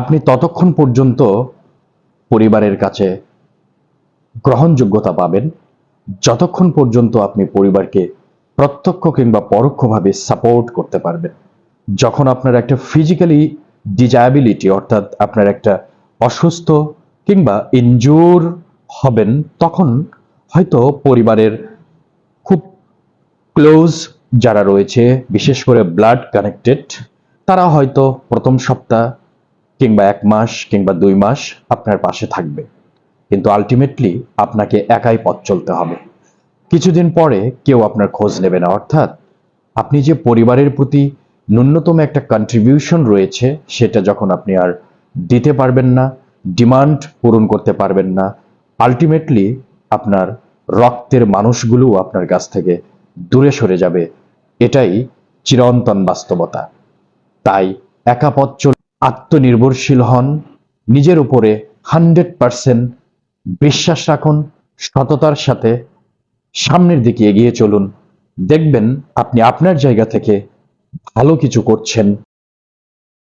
আপনি ততক্ষণ পর্যন্ত পরিবারের কাছে গ্রহণযোগ্যতা পাবেন। যতক্ষণ পর্যন্ত আপনি পরিবারকে প্রত্যক্ষ কিংবা পরোক্ষভাবে সাপোর্ট করতে পারবেন। যখন আপনার একটা ফিজিক্যালি ডিজায়াবিলিটি অর্থাৎ আপনার একটা অসুস্থ কিংবা ইনজুর হবেন, তখন হয়তো পরিবারের খুব ক্লোজ যারা রয়েছে, বিশেষ করে ব্লাড কানেক্টেড তারা হয়তো প্রথম সপ্তাহ কিংবা এক মাস কিংবা দুই মাস আপনার পাশে থাকবে। কিন্তু আলটিমেটলি আপনাকে একাই পথ চলতে হবে। কিছুদিন পরে কেউ আপনার খোঁজ নেবে না, অর্থাৎ আপনি যে পরিবারের প্রতি ন্যূনতম একটা কন্ট্রিবিউশন রয়েছে, সেটা যখন আপনি আর দিতে পারবেন না ডিমান্ড পূরণ করতে পারবেন না আলটিমেটলি আপনার রক্তের মানুষগুলো আপনার কাছ থেকে দূরে সরে যাবে। এটাই চিরন্তন বাস্তবতা। তাই একা পথ আত্মনির্ভরশীল হন, নিজের উপরে হান্ড্রেড পারসেন্ট বিশ্বাস রাখুন, সততার সাথে সামনের দিকে এগিয়ে চলুন। দেখবেন আপনি আপনার জায়গা থেকে ভালো কিছু করছেন।